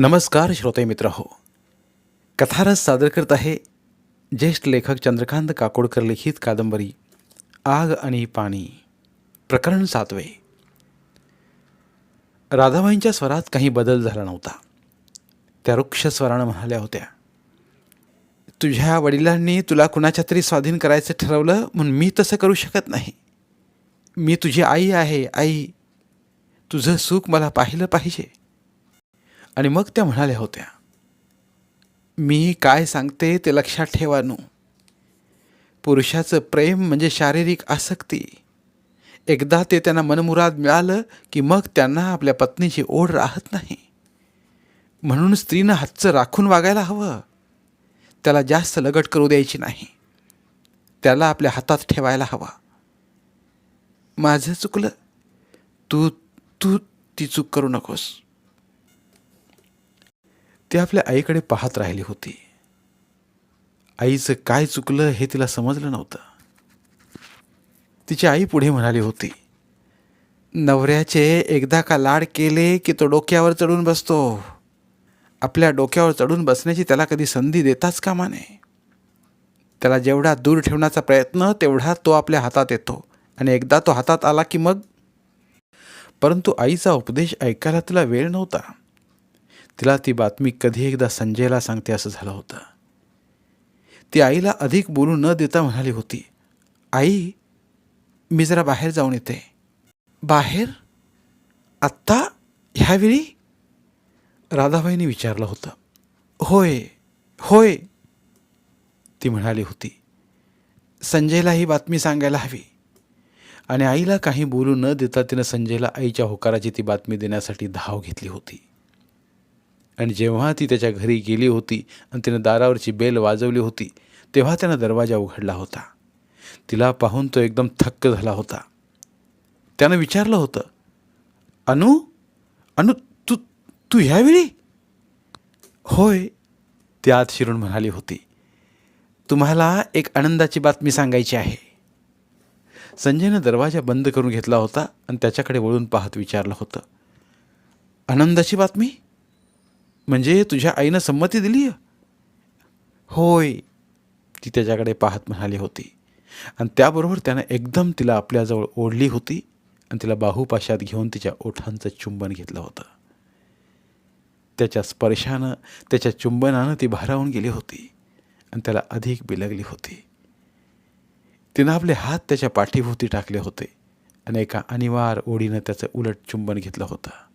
नमस्कार श्रोते मित्र हो. कथारस सादर करत आहे ज्येष्ठ लेखक चंद्रकांत काकोडकर लिखित कादंबरी आग आणि पाणी प्रकरण सातवे. राधाबाईंच्या स्वरात काही बदल झाला नव्हता. त्या वृक्ष स्वरानं म्हणाल्या होत्या तुझ्या वडिलांनी तुला कुणाच्या तरी स्वाधीन करायचं ठरवलं म्हणून मी तसं करू शकत नाही. मी तुझी आई आहे आई. तुझं सुख मला पाहिलं पाहिजे. आणि मग त्या म्हणाल्या होत्या मी काय सांगते ते लक्षात ठेवा नू. पुरुषाचं प्रेम म्हणजे शारीरिक आसक्ती. एकदा ते त्यांना मनमुराद मिळालं की मग त्यांना आपल्या पत्नीची ओढ राहत नाही. म्हणून स्त्रीनं हातचं राखून वागायला हवं. त्याला जास्त लगट करू द्यायची नाही. त्याला आपल्या हातात ठेवायला हवा. माझं चुकलं? तू तू ती चूक करू नकोस. ती आपल्या आईकडे पाहत राहिली होती. आईचं काय चुकलं हे तिला समजलं नव्हतं. तिची आई पुढे म्हणाली होती नवऱ्याचे एकदा का लाड केले की तो डोक्यावर चढून बसतो? आपल्या डोक्यावर चढून बसण्याची त्याला कधी संधी देताच कामा नये. त्याला जेवढा दूर ठेवण्याचा प्रयत्न तेवढा तो आपल्या हातात येतो आणि एकदा तो हातात आला की मग? परंतु आईचा उपदेश ऐकायला तिला वेळ नव्हता. तिला ती बातमी कधी एकदा संजयला सांगते असं झालं होतं. ती आईला अधिक बोलू न देता म्हणाली होती आई मी जरा बाहेर जाऊन येते. बाहेर? आत्ता? ह्यावेळी? राधाबाईंनी विचारलं होतं. होय होय ती म्हणाली होती. संजयला ही बातमी सांगायला हवी. आणि आईला काही बोलू न देता तिनं संजयला आईच्या होकाराची ती बातमी देण्यासाठी धाव घेतली होती. आणि जेव्हा ती त्याच्या घरी गेली होती आणि तिनं दारावरची बेल वाजवली होती तेव्हा त्यानं दरवाजा उघडला होता. तिला पाहून तो एकदम थक्क झाला होता. त्यानं विचारलं होतं अनु अनु तू तू ह्यावेळी? होय ती आत शिरून म्हणाली होती. तुम्हाला एक आनंदाची बातमी सांगायची आहे. संजयनं दरवाजा बंद करून घेतला होता आणि त्याच्याकडे वळून पाहत विचारलं होतं आनंदाची बातमी? म्हणजे तुझ्या आईनं संमती दिली? होय. ती त्याच्याकडे पाहत म्हणाली होती. आणि त्याबरोबर त्यानं एकदम तिला आपल्याजवळ ओढली होती आणि तिला बाहूपाशात घेऊन तिच्या ओठांचं चुंबन घेतलं होतं. त्याच्या स्पर्शानं त्याच्या चुंबनानं ती भारावून गेली होती आणि त्याला अधिक बिलगली होती. तिनं आपले हात त्याच्या पाठीभोवती टाकले होते आणि एका अनिवार ओढीनं त्याचं उलट चुंबन घेतलं होतं.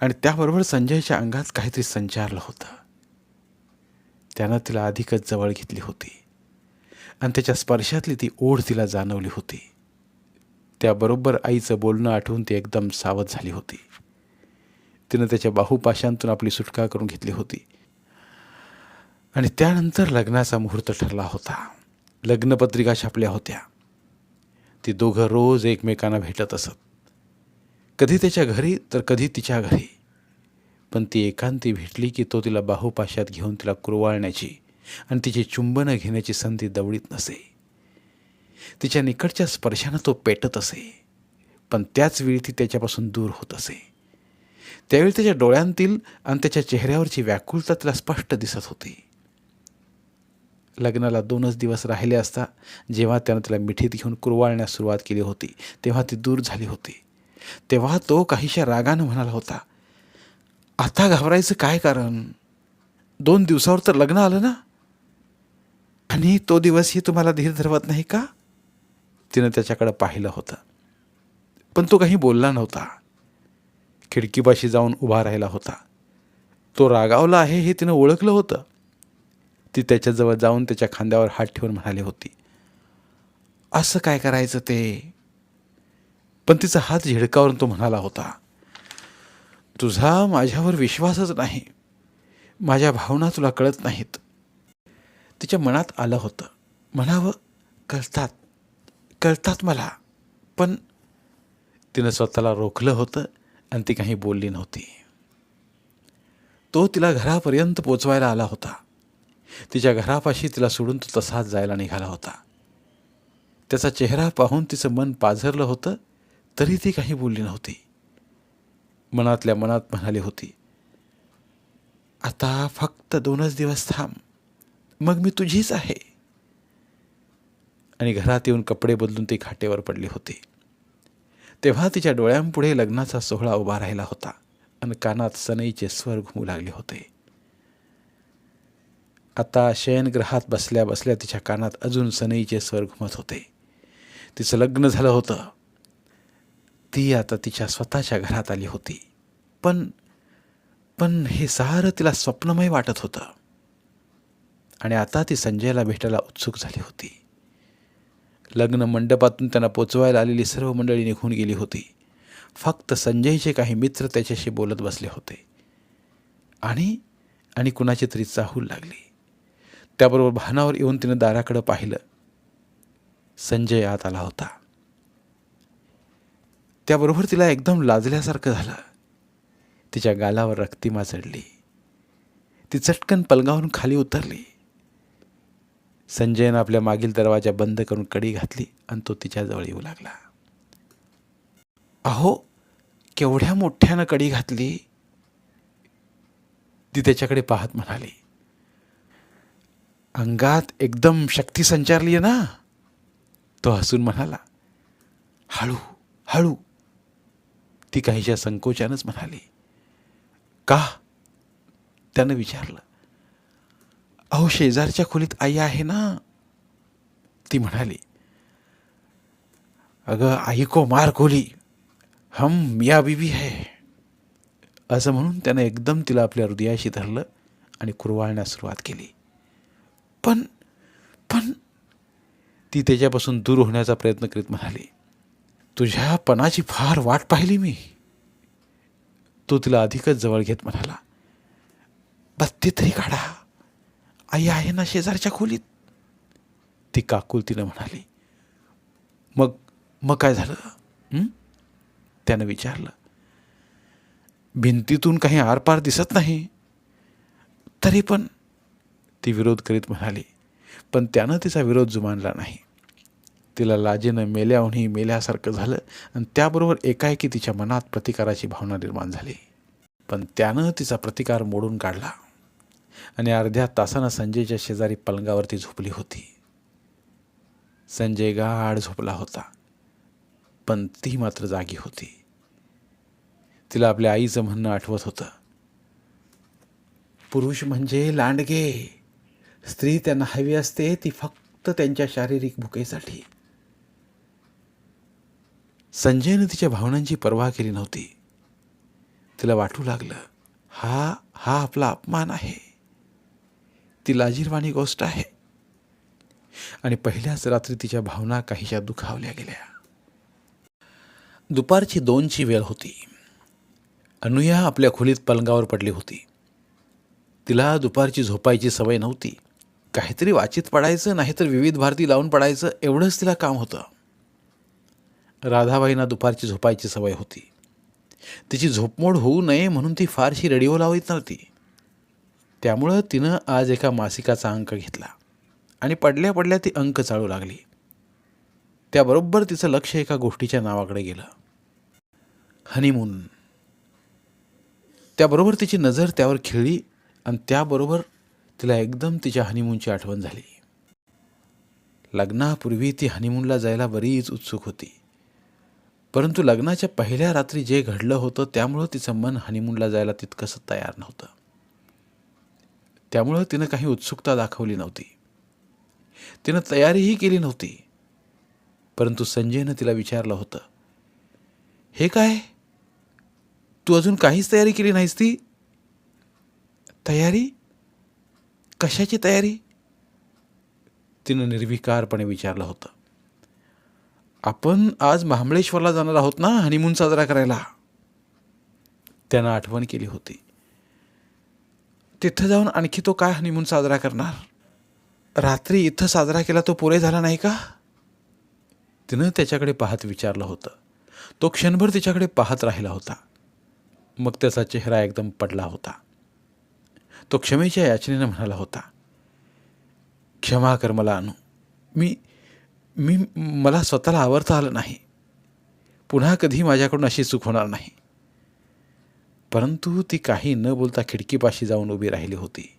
आणि त्याबरोबर संजयच्या अंगात काहीतरी संचारलं होतं. त्यानं तिला अधिकच जवळ घेतली होती. आणि त्याच्या स्पर्शातली ती ओढ तिला जाणवली होती. त्याबरोबर आईचं बोलणं आठवून ती एकदम सावध झाली होती. तिनं त्याच्या बाहुपाशांतून आपली सुटका करून घेतली होती. आणि त्यानंतर लग्नाचा मुहूर्त ठरला होता. लग्नपत्रिका छापल्या होत्या. ती दोघं रोज एकमेकांना भेटत असत. कधी त्याच्या घरी तर कधी तिच्या घरी. पण ती एकांती भेटली की तो तिला बाहुपाशात घेऊन तिला कुरवाळण्याची आणि तिची चुंबनं घेण्याची संधी दवडीत नसे. तिच्या निकटच्या स्पर्शानं तो पेटत असे पण त्याच वेळी ती त्याच्यापासून दूर होत असे. त्यावेळी त्याच्या डोळ्यांतील आणि त्याच्या चेहऱ्यावरची व्याकुलता तिला स्पष्ट दिसत होती. लग्नाला दोनच दिवस राहिले असता जेव्हा त्यानं तिला मिठीत घेऊन कुरवाळण्यास सुरुवात केली होती तेव्हा ती दूर झाली होती. तेव्हा तो काहीशा रागानं म्हणाला होता आता घाबरायचं काय कारण? दोन दिवसावर तर लग्न आलं ना? आणि तो दिवसही तुम्हाला धीर धरवत नाही का? तिनं त्याच्याकडं पाहिलं होतं. पण तो काही बोलला नव्हता. खिडकीपाशी जाऊन उभा राहिला होता. तो रागावला आहे हे तिनं ओळखलं होतं. ती त्याच्याजवळ जाऊन त्याच्या खांद्यावर हात ठेवून म्हणाली होती असं काय करायचं ते? पण तिचा हात झिडकावरून तो म्हणाला होता तुझा माझ्यावर विश्वासच नाही. माझ्या भावना तुला कळत नाहीत. तिच्या मनात आलं होतं. म्हणावं कळतात. कळतात मला. पण तिनं स्वतःला रोखलं होतं आणि ती काही बोलली नव्हती. तो तिला घरापर्यंत पोचवायला आला होता. तिच्या घरापाशी तिला सोडून तो तसाच जायला निघाला होता. त्याचा चेहरा पाहून तिचं मन पाझरलं होतं तरी ती काही बोलली नव्हती. मनातल्या मनात म्हणाली होती आता फक्त दोनच दिवस थांब मग मी तुझीच आहे. आणि घरात येऊन कपडे बदलून ती खाटेवर पडली होती. तेव्हा तिच्या डोळ्यांपुढे लग्नाचा सोहळा उभा राहिला होता आणि कानात सनईचे स्वर घुमू लागले होते. आता शयनग्रहात बसल्या बसल्या तिच्या कानात अजून सनईचे स्वर घुमत होते. तिचं लग्न झालं होतं. ती आता तिच्या स्वतःच्या घरात आली होती. पण पण हे सारं तिला स्वप्नमय वाटत होतं. आणि आता ती संजयला भेटायला उत्सुक झाली होती. लग्न मंडपातून त्यांना पोचवायला आलेली सर्व मंडळी निघून गेली होती. फक्त संजयचे काही मित्र त्याच्याशी बोलत बसले होते. आणि आणि कुणाची तरी चाहूल लागली. त्याबरोबर भानावर येऊन तिनं दाराकडं पाहिलं. संजय आत आला होता. त्याबरोबर तिला एकदम लाजल्यासारखं झालं. तिच्या गालावर रक्तिमा चढली ती चटकन पलंगावरून खाली उतरली. संजयनं आपल्या मागील दरवाजा बंद करून कडी घातली आणि तो तिच्याजवळ येऊ लागला. अहो केवढ्या मोठ्यानं कडी घातली? ती त्याच्याकडे पाहत म्हणाली. अंगात एकदम शक्ती संचारली आहे ना? तो हसून म्हणाला. हळू हळू ती काहीच्या संकोचानंच म्हणाली. का? त्यानं विचारलं. अहो शेजारच्या खोलीत आई आहे ना. ती म्हणाली. अगं आई को मार खोली. हम मिया बीबी है. असं म्हणून त्यानं एकदम तिला आपल्या हृदयाशी धरलं आणि कुरवाळण्यास सुरुवात केली. पण पण ती त्याच्यापासून दूर होण्याचा प्रयत्न करीत म्हणाली. तुझ्या पणाची फार वाट पाहिली मी. तो तिला अधिकच जवळ घेत म्हणाला बत्ती तरी काढा. आई आहे ना शेजारच्या खोलीत. ती काकुलतीनं म्हणाली मग मग काय झालं? त्यानं विचारलं भिंतीतून काही आरपार दिसत नाही. तरी पण ती विरोध करीत म्हणाली पण त्यानं तिचा विरोध जुमानला नाही. तिला लाजेनं मेल्याहूनही मेल्यासारखं झालं आणि त्याबरोबर एकाएकी तिच्या मनात प्रतिकाराची भावना निर्माण झाली. पण त्यानं तिचा प्रतिकार मोडून काढला आणि अर्ध्या तासानं संजयच्या शेजारी पलंगावरती झोपली होती. संजय गाढ झोपला होता पण ती मात्र जागी होती. तिला आपल्या आईचं म्हणणं आठवत होतं. पुरुष म्हणजे लांडगे. स्त्री त्यांना हवी असते ती फक्त त्यांच्या शारीरिक भुकेसाठी. संजयनं तिच्या भावनांची पर्वा केली नव्हती. तिला वाटू लागलं हा हा आपला अपमान आहे. ती लाजीरवाणी गोष्ट आहे. आणि पहिल्याच रात्री तिच्या भावना काहीशा दुखावल्या गेल्या. दुपारची दोनची वेळ होती. अनुया आपल्या खोलीत पलंगावर पडली होती. तिला दुपारची झोपायची सवय नव्हती. काहीतरी वाचित पडायचं नाहीतर विविध भारती लावून पडायचं एवढंच तिला काम होतं. राधाबाईंना दुपारची झोपायची सवय होती. तिची झोपमोड होऊ नये म्हणून ती फारशी रेडिओ लावत नव्हती. त्यामुळं तिनं आज एका मासिकाचा अंक घेतला आणि पडल्या पडल्या ती अंक चालू लागली. त्याबरोबर तिचं लक्ष एका गोष्टीच्या नावाकडे गेलं. हनीमून. त्याबरोबर तिची नजर त्यावर खिळली आणि त्याबरोबर तिला एकदम तिच्या हनीमूनची आठवण झाली. लग्नापूर्वी ती हनीमूनला जायला बरीच उत्सुक होती. परंतु लग्नाच्या पहिल्या रात्री जे घडलं होतं त्यामुळं तिचं मन हनीमूनला जायला तितकंसं तयार नव्हतं. त्यामुळं तिनं काही उत्सुकता दाखवली नव्हती. तिनं तयारीही केली नव्हती. परंतु संजयनं तिला विचारलं होतं हे काय? तू अजून काहीच तयारी केली नाहीस ती? तयारी? कशाची तयारी? तिनं निर्विकारपणे विचारलं होतं. आपण आज महाबळेश्वरला जाणार आहोत ना हनीमून साजरा करायला. त्यानं आठवण केली होती. तिथं जाऊन आणखी तो काय हनीमून साजरा करणार? रात्री इथं साजरा केला तो पुरे झाला नाही का? तिनं त्याच्याकडे पाहत विचारलं होतं. तो क्षणभर तिच्याकडे पाहत राहिला होता. मग त्याचा चेहरा एकदम पडला होता. तो क्षमेच्या याचनेनं म्हणाला होता क्षमा कर मला अनु. मी मी मला स्वतःला आवडता आलं नाही. पुन्हा कधी माझ्याकडून अशी चूक होणार नाही. परंतु ती काही न बोलता खिडकीपाशी जाऊन उभी राहिली होती.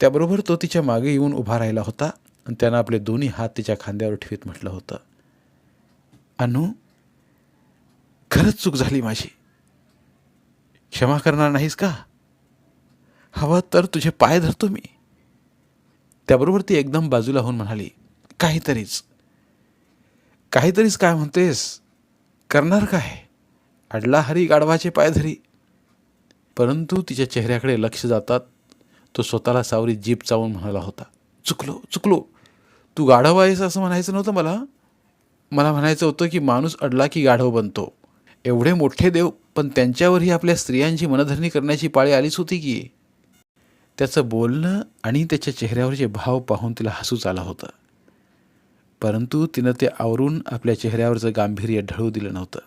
त्याबरोबर तो तिच्यामागे येऊन उभा राहिला होता आणि त्यानं आपले दोन्ही हात तिच्या खांद्यावर ठेवीत म्हटलं होतं. अनु खरंच चूक झाली माझी. क्षमा करणार नाहीस का? हवं तर तुझे पाय धरतो मी. त्याबरोबर ती एकदम बाजूला होऊन म्हणाली काहीतरीच. काहीतरीच काय म्हणतेस? करणार काय? अडला हरी गाढवाचे पाय धरी. परंतु तिच्या चेहऱ्याकडे लक्ष जातात तो स्वतःला सावरी जीप चावून म्हणाला होता चुकलो चुकलो. तू गाढव आहेस असं म्हणायचं नव्हतं मला. मला म्हणायचं होतं की माणूस अडला की गाढव बनतो. एवढे मोठे देव पण त्यांच्यावरही आपल्या स्त्रियांची मनधरणी करण्याची पाळी आलीच होती की. त्याचं बोलणं आणि त्याच्या चेहऱ्यावरचे भाव पाहून तिला हसूच आला होतं. परंतु तिनं ते आवरून आपल्या चेहऱ्यावरचं गांभीर्य ढळू दिलं नव्हतं.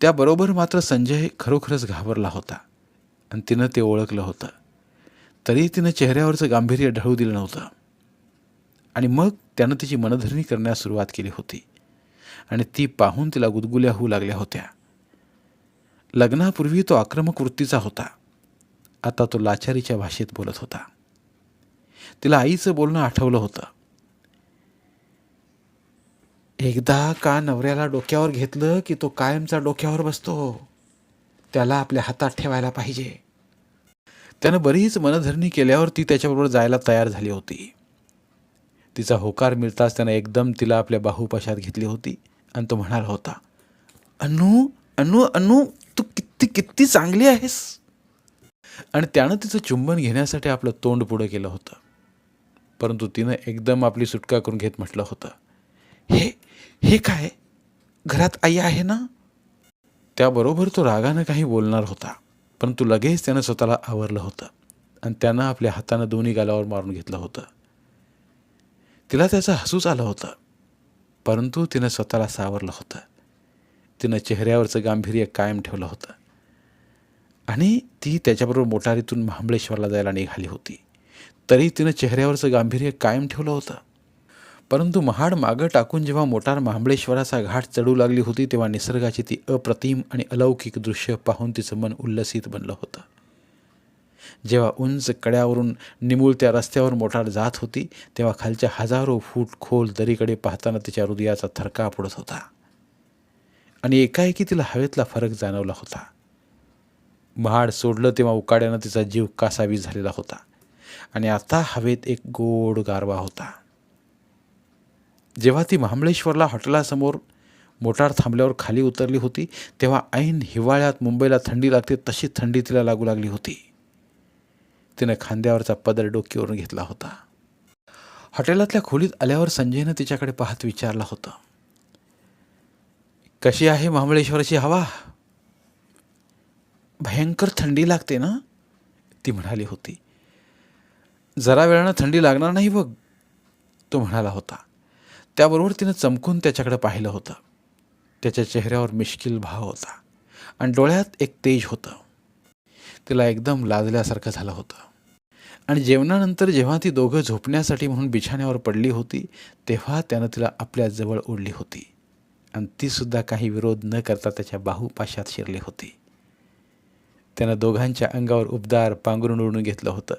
त्याबरोबर मात्र संजय खरोखरच घाबरला होता आणि तिनं ते ओळखलं होतं. तरी तिनं चेहऱ्यावरचं गांभीर्य ढळू दिलं नव्हतं. आणि मग त्यानं तिची मनधरणी करण्यास सुरुवात केली होती आणि ती पाहून तिला गुदगुल्या होऊ लागल्या होत्या. लग्नापूर्वी तो आक्रमक वृत्तीचा होता. आता तो लाचारीच्या भाषेत बोलत होता. तिला आईचं बोलणं आठवलं होतं. एकदा का नवऱ्याला डोक्यावर घेतलं की तो कायमचा डोक्यावर बसतो? त्याला आपल्या हातात ठेवायला पाहिजे. त्यानं बरीच मनधरणी केल्यावर ती त्याच्याबरोबर जायला तयार झाली होती. तिचा होकार मिळताच त्यानं एकदम तिला आपल्या बाहूपाशात घेतली होती आणि तो म्हणाला होता अनु अनु अनु तू किती किती चांगली आहेस. आणि त्यानं तिचं चुंबन घेण्यासाठी आपलं तोंड पुढं केलं होतं. परंतु तिनं एकदम आपली सुटका करून घेत म्हटलं होतं हे हे काय? घरात आई आहे ना? त्याबरोबर तो रागानं काही बोलणार होता परंतु लगेच त्यानं स्वतःला आवरलं होतं आणि त्यानं आपल्या हातानं दोन्ही गालावर मारून घेतलं होतं. तिला त्याचं हसूच आलं होतं परंतु तिनं स्वतःला सावरलं होतं. तिनं चेहऱ्यावरचं गांभीर्य कायम ठेवलं होतं. आणि ती त्याच्याबरोबर मोटारीतून महाबळेश्वरला जायला निघाली होती. तरी तिनं चेहऱ्यावरचं गांभीर्य कायम ठेवलं होतं. परंतु महाड मागं टाकून जेव्हा मोटार महाबळेश्वराचा घाट चढू लागली होती तेव्हा निसर्गाची ती अप्रतिम आणि अलौकिक दृश्य पाहून तिचं मन उल्लसित बनलं होतं. जेव्हा उंच कड्यावरून निमुळत्या रस्त्यावर मोटार जात होती तेव्हा खालच्या हजारो फूट खोल दरीकडे पाहताना तिच्या हृदयाचा थरका पडत होता. आणि एकाएकी तिला हवेतला फरक जाणवला होता. महाड सोडलं तेव्हा उकाड्यानं तिचा जीव कासावी झालेला होता. आणि आता हवेत एक गोड गारवा होता. जेव्हा ती महाबळेश्वरला हॉटेलासमोर मोटार थांबल्यावर खाली उतरली होती तेव्हा ऐन हिवाळ्यात मुंबईला थंडी लागते तशी थंडी तिला लागू लागली होती. तिनं खांद्यावरचा पदर डोक्यावरून घेतला होता. हॉटेलातल्या खोलीत आल्यावर संजयनं तिच्याकडे पाहत विचारलं होतं कशी आहे महाबळेश्वराची हवा? भयंकर थंडी लागते ना? ती म्हणाली होती. जरा वेळानं थंडी लागणार नाही बघ तो म्हणाला होता. त्याबरोबर तिनं चमकून त्याच्याकडे पाहिलं होतं. त्याच्या चेहऱ्यावर मिश्किल भाव होता आणि डोळ्यात एक तेज होतं. तिला एकदम लाजल्यासारखं झालं होतं. आणि जेवणानंतर जेव्हा ती दोघं झोपण्यासाठी म्हणून बिछाण्यावर पडली होती तेव्हा त्यानं तिला आपल्या जवळ ओढली होती. आणि तीसुद्धा काही विरोध न करता त्याच्या बाहूपाशात शिरली होती. त्यानं दोघांच्या अंगावर उबदार पांघरुण ओढून घेतलं होतं.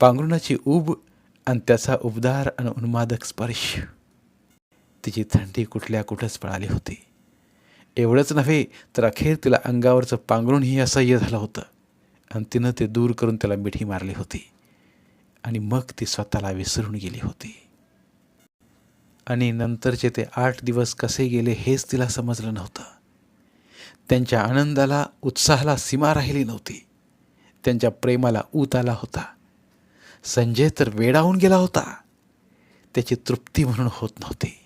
पांघरुणाची उब आणि त्याचा उबदार आणि उन्मादक स्पर्श तिची थंडी कुठल्या कुठंच पळाली होती. एवढंच नव्हे तर अखेर तिला अंगावरचं पांघरूणही असह्य झालं होतं. आणि तिनं ते दूर करून त्याला मिठी मारली होती. आणि मग ती स्वतःला विसरून गेली होती. आणि नंतरचे ते आठ दिवस कसे गेले हेच तिला समजलं नव्हतं. त्यांच्या आनंदाला उत्साहाला सीमा राहिली नव्हती. त्यांच्या प्रेमाला ऊत आला होता. संजय तर वेडावून गेला होता. त्याची तृप्ती म्हणून होत नव्हती.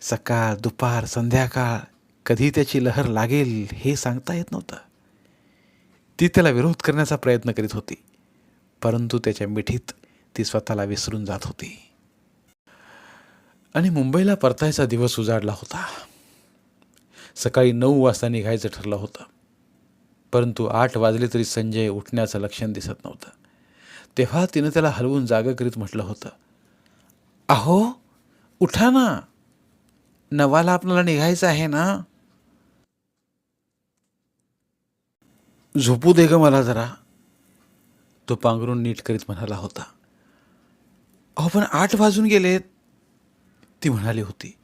सकाळ दुपार संध्याकाळ कधी त्याची लहर लागेल हे सांगता येत नव्हतं. ती त्याला विरोध करण्याचा प्रयत्न करीत होती परंतु त्याच्या मिठीत ती स्वतःला विसरून जात होती. आणि मुंबईला परतायचा दिवस उजाडला होता. सकाळी नऊ वाजता निघायचं ठरलं होतं परंतु आठ वाजले तरी संजय उठण्याचं लक्षण दिसत नव्हतं. तेव्हा तिनं त्याला हलवून जागा करीत म्हटलं होतं. अहो उठा ना. नवाला आपल्याला निघायचं आहे ना. झोपू दे ग मला जरा. तो पांघरून नीट करीत म्हणाला होता. अहो पण आठ वाजून गेलेत. ती म्हणाली होती.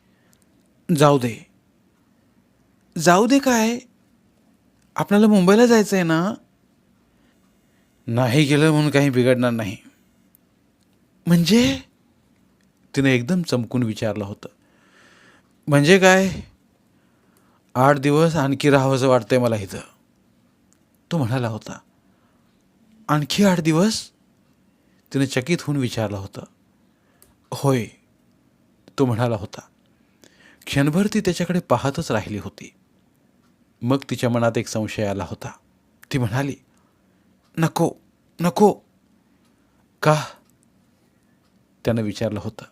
जाऊ दे. जाऊ दे काय? आपल्याला मुंबईला जायचं आहे ना. नाही गेलं म्हणून काही बिघडणार नाही. म्हणजे? तिने एकदम चमकून विचारलं होतं. म्हणजे काय? आठ दिवस आणखी राहावंसं वाटतंय मला इथं. तो म्हणाला होता. आणखी आठ दिवस? तिने चकित होऊन विचारलं होतं. होय तो म्हणाला होता. क्षणभर ती त्याच्याकडे पाहतच राहिली होती. मग तिच्या मनात एक संशय आला होता. ती म्हणाली नको नको. का? त्यानं विचारलं होतं.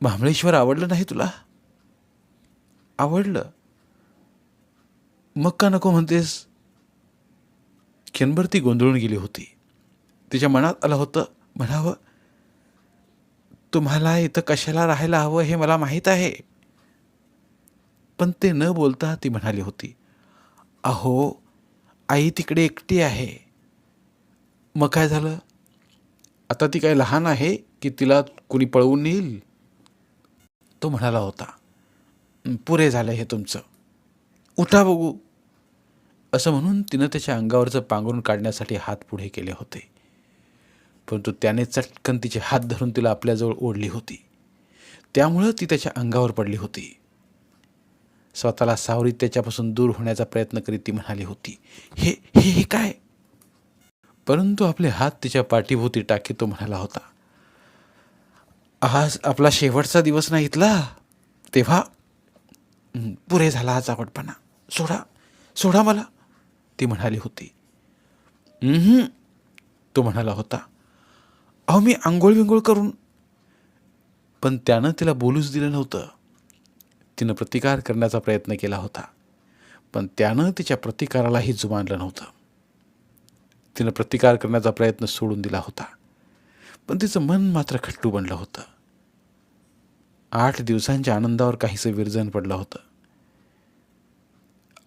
महाबळेश्वर आवडलं नाही तुला? आवडलं. मग का नको म्हणतेस? क्षणभर ती गोंधळून गेली होती. तिच्या मनात आलं होतं म्हणावं तुम्हाला इथं कशाला राहायला हवं हे मला माहीत आहे. पण ते न बोलता ती म्हणाली होती अहो आई तिकडे एकटी आहे. मग काय झालं? आता ती काय लहान आहे की तिला कुणी पळवून नेईल? तो म्हणाला होता पुरे झालं हे तुमचं. उठा बघू. असं म्हणून तिनं त्याच्या अंगावरचं पांघरून काढण्यासाठी हात पुढे केले होते. परंतु त्याने चटकन तिचे हात धरून तिला आपल्याजवळ ओढली होती. त्यामुळं ती त्याच्या अंगावर पडली होती. स्वतःला सावरीत त्याच्यापासून दूर होण्याचा प्रयत्न करीत ती म्हणाली होती. हे हे हे काय? परंतु आपले हात तिच्या पाठीभोवती टाकी तो म्हणाला होता. आज आपला शेवटचा दिवस नाही इथला. तेव्हा पुरे झाला आज आवडपणा. सोडा सोडा मला. ती म्हणाली होती. तो म्हणाला होता. अहो मी आंघोळ विंघोळ करून. पण त्यानं तिला बोलूच दिलं नव्हतं. तिनं प्रतिकार करण्याचा प्रयत्न केला होता. पण त्यानं तिच्या प्रतिकारालाही जुमानलं नव्हतं. तिनं प्रतिकार करण्याचा प्रयत्न सोडून दिला होता. पण तिचं मन मात्र खट्टू बनलं होतं. आठ दिवसांच्या आनंदावर काहीसं विरजन पडलं होतं.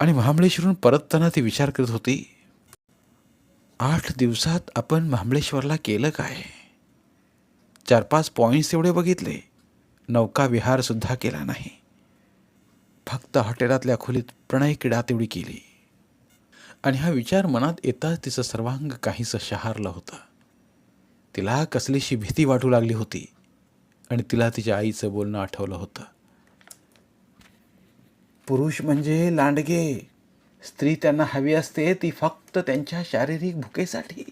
आणि महाबळेश्वरून परतताना ती विचार करत होती आठ दिवसात आपण महाबळेश्वरला केलं काय? चार पाच पॉईंट्स एवढे बघितले. नौका विहार सुद्धा केला नाही. फक्त हॉटेलातल्या खोलीत प्रणय क्रीडा तेवढी केली. आणि हा विचार मनात येताच तिचं सर्वांग काहीसं शहारलं होतं. तिला कसलीशी भीती वाटू लागली होती आणि तिला तिच्या आईचं बोलणं आठवलं होतं. पुरुष म्हणजे लांडगे. स्त्री त्यांना हवी असते ती फक्त त्यांच्या शारीरिक भुकेसाठी.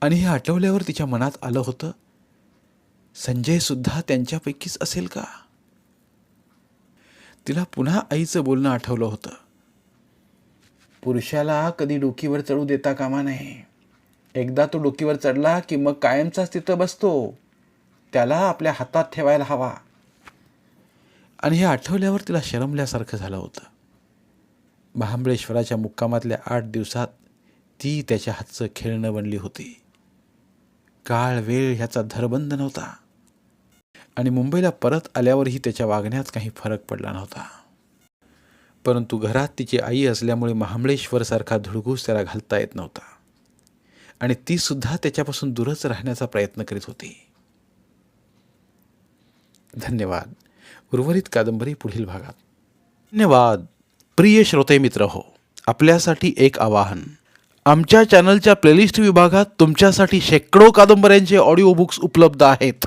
आणि हे आठवल्यावर तिच्या मनात आलं होतं संजय सुद्धा त्यांच्यापैकीच असेल का? तिला पुन्हा आईचं बोलणं आठवलं होतं. पुरुषाला कधी डोकीवर चढू देता कामा नये. एकदा तो डोकीवर चढला की मग कायमचाच तिथं बसतो. त्याला आपल्या हातात ठेवायला हवा. आणि हे आठवल्यावर तिला शरमल्यासारखं झालं होतं. महाबळेश्वराच्या मुक्कामातल्या आठ दिवसात ती त्याच्या हातचं खेळणं बनली होती. काळ वेळ ह्याचा धरबंध नव्हता. आणि मुंबईला परत आल्यावरही त्याच्या वागण्यात काही फरक पडला नव्हता. परंतु घरात तिची आई असल्यामुळे महाबळेश्वरसारखा धुडगूस त्याला घालता येत नव्हता. आणि ती सुद्धा त्याच्यापासून दूरच राहण्याचा प्रयत्न करीत होती. धन्यवाद. उर्वरित कादंबरी पुढील भागात. धन्यवाद. प्रिय श्रोते मित्र हो आपल्यासाठी एक आवाहन. आमच्या चॅनलच्या प्लेलिस्ट विभागात तुमच्यासाठी शेकडो कादंबऱ्यांचे ऑडिओ बुक्स उपलब्ध आहेत.